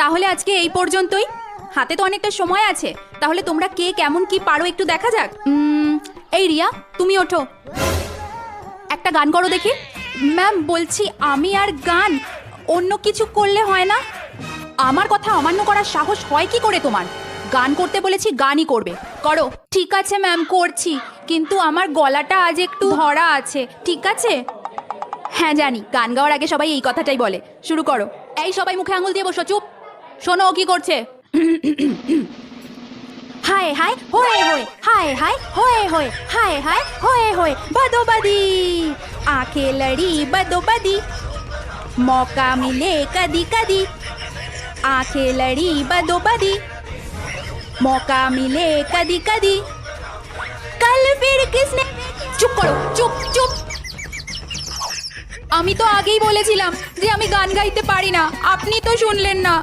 তাহলে আজকে এই পর্যন্তই। হাতে তো অনেকটা সময় আছে। তাহলে তোমরা কে কেমন কি পারো একটু দেখা যাক। এই রিয়া, তুমি ওঠো। একটা গান করো দেখি। ম্যাম, বলছি আমি আর গান, অন্য কিছু করলে হয় না? আমার কথা অমান্য করার সাহস হয় কি করে তোমার? গান করতে বলেছি, গানই করবে। করো। ঠিক আছে ম্যাম, করছি। কিন্তু আমার গলাটা আজ একটু ধরা আছে। ঠিক আছে? হ্যাঁ জানি। গান গাওয়ার আগে সবাই এই কথাটাই বলে। শুরু করো। এই সবাই মুখে আঙুল দিয়ে বসো, চুপ। শোনো ও কি করছে? হায় হায়, হয়ে হয়ে, হায় হায়, হয়ে হয়ে, হায় হায়, হয়ে হয়ে বাদো বাদি আঁখে লড়ি বাদো বাদি মৌকা মিলে কদি কদি। আঁখে লড়ি বাদো বাদি মৌকা মিলে কদি কদি। কাল ফির কিসনে? চুপ করো, চুপ চুপ। আমি তো আগেই বলেছিলাম যে আমি গান গাইতে পারি না। আপনি তো শুনলেন না।